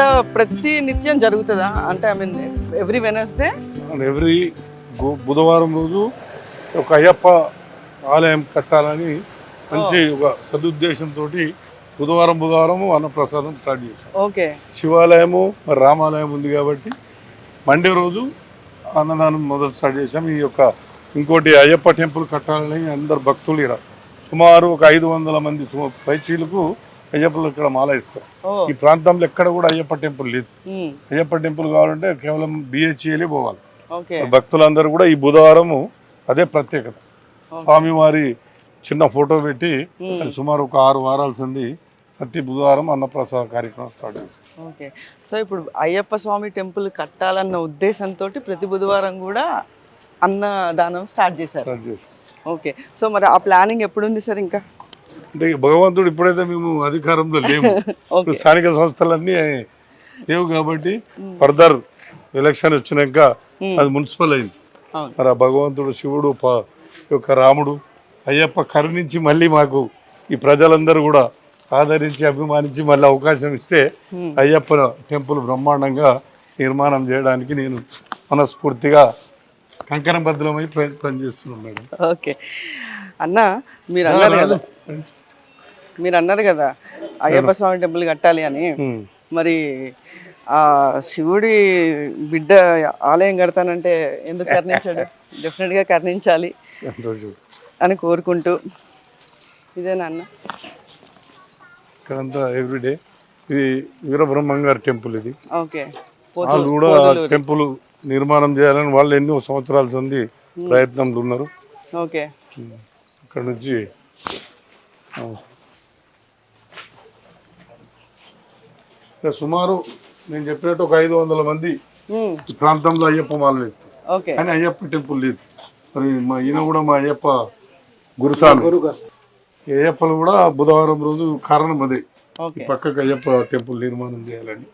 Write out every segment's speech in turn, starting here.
ఇక్కడ ప్రతి నిత్యం జరుగుతుందా? అంటే I mean every Wednesday every బుధవారం రోజు ఒక అయ్యప్ప ఆలయం కట్టాలని మంచి ఒక సదుద్దేశంతో బుధవారం బుధవారం అన్నప్రసాదం స్టార్ట్ చేశాం. ఓకే. శివాలయము మరి రామాలయం ఉంది కాబట్టి మండే రోజు అన్నదానం మొదలు స్టార్ట్ చేశాం. ఈ యొక్క ఇంకోటి అయ్యప్ప టెంపుల్ కట్టాలని అందరు భక్తులు ఇక్కడ. సుమారు ఒక ఐదు వందల మంది పైచీలకు అయ్యప్పలు ఇక్కడ మాల ఇస్తారు. ఈ ప్రాంతంలో ఎక్కడ కూడా అయ్యప్ప టెంపుల్ లేదు. అయ్యప్ప టెంపుల్ కావాలంటే కేవలం బిహెచ్ఏలే పోవాలి. ఓకే. భక్తులందరూ కూడా ఈ బుధవారము అదే ప్రత్యేకత. స్వామివారి చిన్న ఫోటో పెట్టి సుమారు ఒక ఆరు వారాల సంది ప్రతి బుధవారం అన్నప్రసాద కార్యక్రమం స్టార్ట్ చేస్తాం. ఓకే. సో ఇప్పుడు అయ్యప్ప స్వామి టెంపుల్ కట్టాలన్న ఉద్దేశంతో ప్రతి బుధవారం కూడా అన్నదానం స్టార్ట్ చేశారు. ఓకే. సో మరి ఆ ప్లానింగ్ ఎప్పుడుంది సార్ ఇంకా? అంటే భగవంతుడు ఇప్పుడైతే మేము అధికారంలో లేము. స్థానిక సంస్థలన్నీ లేవు కాబట్టి ఫర్దర్ ఎలక్షన్ వచ్చినాక అది మున్సిపల్ అయింది. మరి ఆ భగవంతుడు శివుడు యొక్క రాముడు అయ్యప్ప కరుణించి మళ్ళీ మాకు ఈ ప్రజలందరూ కూడా ఆదరించి అభిమానించి మళ్ళీ అవకాశం ఇస్తే. అయ్యప్ప టెంపుల్ బ్రహ్మాండంగా నిర్మాణం చేయడానికి నేను మనస్ఫూర్తిగా కంకణబద్ధమై ప్రయత్నం చేస్తున్నాను మేడం. ఓకే. అన్న మీరు అన్నారు కదా. మీరు అన్నారు కదా అయ్యప్ప స్వామి టెంపుల్ కట్టాలి అని. మరి ఆ శివుడి బిడ్డ ఆలయం కడతానంటే ఎందుకు కర్ణించాడు? డెఫినెట్గా కర్ణించాలి సంతోషం. అని కోరుకుంటూ. ఇదేనా అన్న ఇక్కడంతా ఎవ్రీడే. ఇది వీరబ్రహ్మంగారి టెంపుల్ ఇది. ఓకే. వాళ్ళు కూడా టెంపుల్ నిర్మాణం చేయాలని వాళ్ళు ఎన్నో సంవత్సరాల సంది ప్రయత్నంలో ఉన్నారు. ఓకే. ఇక్కడ నుంచి ఇక్కడ సుమారు నేను చెప్పినట్టు ఒక ఐదు వందల మంది ఈ ప్రాంతంలో అయ్యప్ప మాలలు వేస్తారు. ఓకే. కానీ అయ్యప్ప టెంపుల్ లేదు. మరి మా ఈయన కూడా మా అయ్యప్ప గురుస్వామి. ఈ అయ్యప్పలు కూడా బుధవారం రోజు కారణం అదే. ఈ పక్కకు అయ్యప్ప టెంపుల్ నిర్మాణం చేయాలని.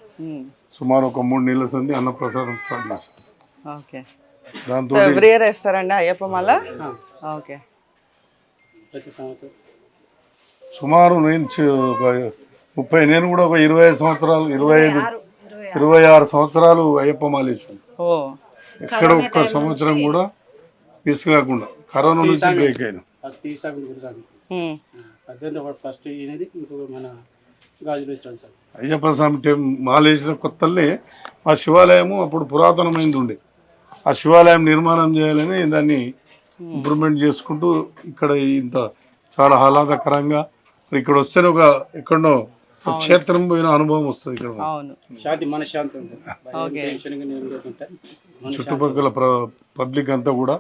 సుమారు ఒక మూడు నెలల సంది అన్నప్రసాదం స్టార్ట్ చేశాం ఓకే. దాంతో సో ఎవ్రీ ఇయర్ వేస్తారండి అయ్యప్ప మాల? ఓకే. ప్రతి సంవత్సరం. సుమారు నేను ఒక ముప్పై నేను కూడా ఒక ఇరవై ఐదు సంవత్సరాలు ఇరవై ఐదు ఇరవై ఆరు సంవత్సరాలు అయ్యప్ప మాలేసాను ఓ. ఎక్కడ ఒక్క సంవత్సరం కూడా మిస్ కాకుండా కరోనా నుంచి బ్రేక్ అయినా. ఫస్ట్ తీసాగు గురుసాగు ఉమ్, పద్దెనిమిది ఒకటి ఫస్ట్ ఈయనది ఇంకొక మన గాజులు ఇస్తాను సార్. అయ్యప్ప స్వామి టెం మాలేసిన కొత్తల్ని మా శివాలయము అప్పుడు పురాతనమైంది ఉండే. ఆ శివాలయం నిర్మాణం చేయాలని దాన్ని ఇంప్రూవ్మెంట్ చేసుకుంటూ ఇక్కడ ఇంత చాలా ఆహ్లాదకరంగా ఇక్కడ వస్తేనే ఒక ఎక్కడో క్షేత్రం పోయిన అనుభవం వస్తుంది ఇక్కడ. అవును. శాంతి మనశ్శాంతి చుట్టుపక్కల ప్ర పబ్లిక్ అంతా కూడా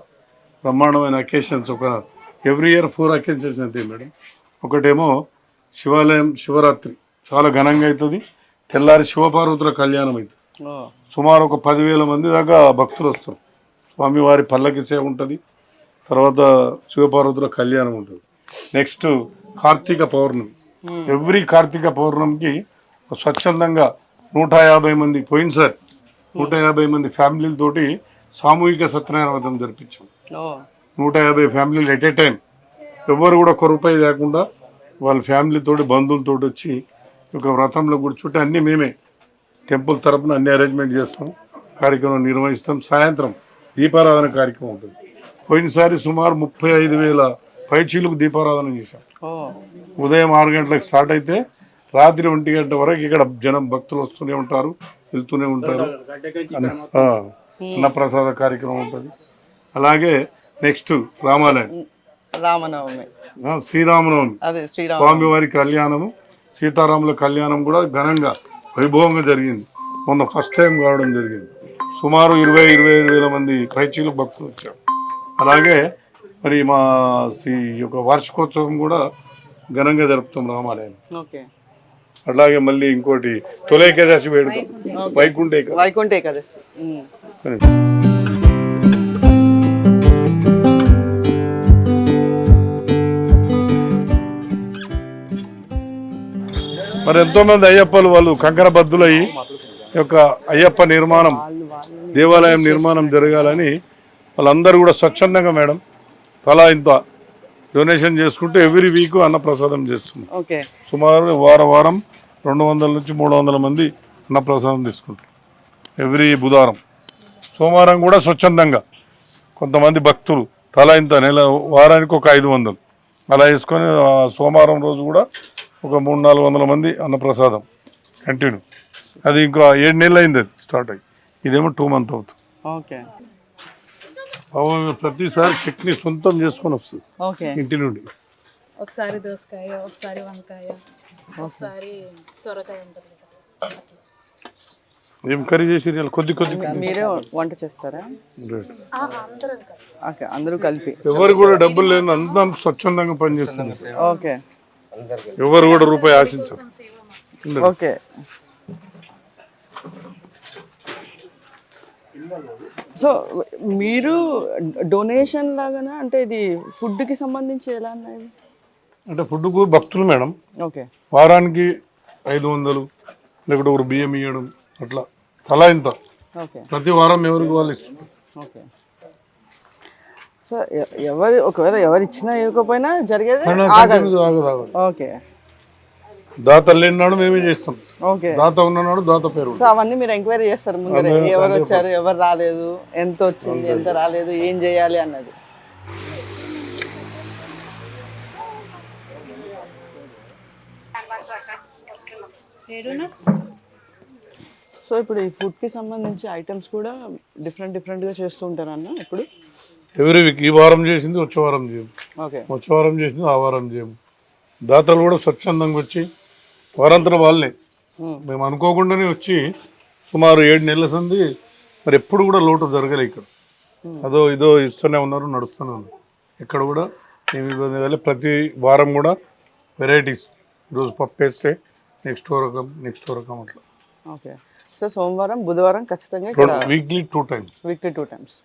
బ్రహ్మాండమైన అకేషన్స్ ఒక ఎవ్రీ ఇయర్ ఫోర్ అకేషన్స్ అంతే మేడం. ఒకటేమో శివాలయం శివరాత్రి. చాలా ఘనంగా అవుతుంది తెల్లారి శివపార్వతుల కళ్యాణం అవుతుంది సుమారు ఒక పదివేల మంది దాకా భక్తులు వస్తారు. స్వామివారి పల్లకి సేవ ఉంటుంది. తర్వాత శివపార్వతుల కళ్యాణం ఉంటుంది. నెక్స్ట్ కార్తీక పౌర్ణమి. ఎవ్రీ కార్తీక పౌర్ణమికి స్వచ్ఛందంగా నూట యాభై మంది పోయినసారి నూట యాభై మంది ఫ్యామిలీలతోటి సామూహిక సత్యనారాయణ వ్రతం జరిపించాం. నూట యాభై ఫ్యామిలీలు ఎట్ ఏ టైం ఎవ్వరు కూడా ఒక రూపాయి లేకుండా వాళ్ళ ఫ్యామిలీతోటి బంధువులతోటి వచ్చి ఒక వ్రతంలో కూర్చుంటే అన్నీ మేమే టెంపుల్ తరపున అన్ని అరేంజ్మెంట్ చేస్తాం కార్యక్రమం నిర్వహిస్తాం. సాయంత్రం దీపారాధన కార్యక్రమం ఉంటుంది. పోయినసారి సుమారు ముప్పై ఐదు వేల పైచీలకు దీపారాధన చేశాం. ఉదయం ఆరు గంటలకు స్టార్ట్ అయితే రాత్రి ఒంటి గంట వరకు ఇక్కడ జనం భక్తులు వస్తూనే ఉంటారు వెళ్తూనే ఉంటారు. అన్నప్రసాద కార్యక్రమం ఉంటుంది. అలాగే నెక్స్ట్ రామాలయం. రామనవమి. శ్రీరామనవమి. స్వామివారి కళ్యాణము సీతారాముల కళ్యాణం కూడా ఘనంగా వైభవంగా జరిగింది. మొన్న ఫస్ట్ టైం కావడం జరిగింది. సుమారు ఇరవై ఇరవై ఐదు వేల మంది పైచీలు భక్తులు వచ్చారు. అలాగే మరి మా శ్రీ యొక్క వార్షికోత్సవం కూడా ఘనంగా జరుపుతాం రామాలయం. అలాగే మళ్ళీ ఇంకోటి తొలేకేదాసి వేడుక వైకుంఠ. ఏకాదశి. వైకుంఠ ఏకాదశి. మరి ఎంతో మంది అయ్యప్పలు వాళ్ళు కంకర బద్దులయ్యి ఈ యొక్క అయ్యప్ప నిర్మాణం దేవాలయం నిర్మాణం జరగాలని వాళ్ళందరూ కూడా స్వచ్ఛందంగా మేడం. తలా ఇంత డొనేషన్ చేసుకుంటూ ఎవ్రీ వీక్ అన్నప్రసాదం చేస్తున్నాం ఓకే. సుమారు వారం వారం రెండు వందల నుంచి మూడు వందల మంది అన్నప్రసాదం తీసుకుంటారు. ఎవ్రీ బుధవారం. సోమవారం కూడా స్వచ్ఛందంగా కొంతమంది భక్తులు తల ఇంత నెల వారానికి ఒక ఐదు వందలు. అలా వేసుకొని సోమవారం రోజు కూడా ఒక మూడు నాలుగు వందల మంది అన్నప్రసాదం కంటిన్యూ. అది ఇంకా ఏడు నెలలు అయింది అది స్టార్ట్ అయ్యి. ఇదేమో టూ మంత్ అవుతుంది. ఓకే. పాపం ప్రతిసారి చట్నీ సొంతం చేసుకొని వస్తుంది. ఓకే. ఇంటి నుండి. ఒకసారి దోసకాయ ఒకసారి వంకాయ ఒకసారి సొరకాయ ఉంటుంది. ఏం కర్రీ చేసి కొద్ది కొద్ది మీరే వంట చేస్తారా? రేట్. ఆ, అందరం కదా ఓకే అందరూ కలిపి. ఎవరు కూడా డబ్బులు లేని అందరం స్వచ్ఛందంగా పనిచేస్తుంది ఓకే. ఎవరు కూడా రూపాయి ఆశించరు. ఓకే. సో మీరు డొనేషన్ లాగానా? అంటే ఇది ఫుడ్కి సంబంధించి ఎలా అన్నది అంటే ఫుడ్కు భక్తులు మేడం. ఓకే. వారానికి ఐదు వందలు లేకపోతే ఒక బియ్యం ఇవ్వడం అట్లా. తలా ఇంత. ఓకే. ప్రతి వారం ఎవరికి వాళ్ళు ఇస్తున్నారు ఓకే. సో ఎవరు ఒకవేళ ఎవరు ఇచ్చినా ఇవ్వకపోయినా జరిగేది ఓకే. దాత లేనినాడు మేమే చేస్తాం. ఓకే. దాత ఉన్ననాడు దాత పేరు సో అవన్నీ మీరు ఎంక్వైరీ చేస్తారు ముందరే. ఎవరు వచ్చారు ఎవరు రాలేదు ఎంత వచ్చింది ఎంత రాలేదు ఏం చేయాలి అన్నది. సో ఇప్పుడు ఈ ఫుడ్కి సంబంధించి ఐటమ్స్ కూడా డిఫరెంట్ డిఫరెంట్గా చేస్తూ ఉంటారు అన్న ఇప్పుడు? ఎవరి వీక్ ఈ వారం చేసింది వచ్చే వారం చేయము ఓకే. వచ్చే వారం చేసింది ఆ వారం చేయము దాతలు కూడా స్వచ్ఛందంగా వచ్చి వారంతరం వాళ్ళే. మేము అనుకోకుండానే వచ్చి సుమారు ఏడు నెలల సంది మరి ఎప్పుడు కూడా లోటు జరగలే ఇక్కడ. అదో ఇదో ఇస్తూనే ఉన్నారు నడుస్తూనే ఉన్నారు. ఇక్కడ కూడా ఏమి ఇబ్బంది కాలే. ప్రతి వారం కూడా వెరైటీస్. ఈరోజు పప్పు వేస్తే నెక్స్ట్ రకం నెక్స్ట్ రకం అట్లా. ఓకే. సో సోమవారం బుధవారం ఖచ్చితంగా weekly two times weekly two times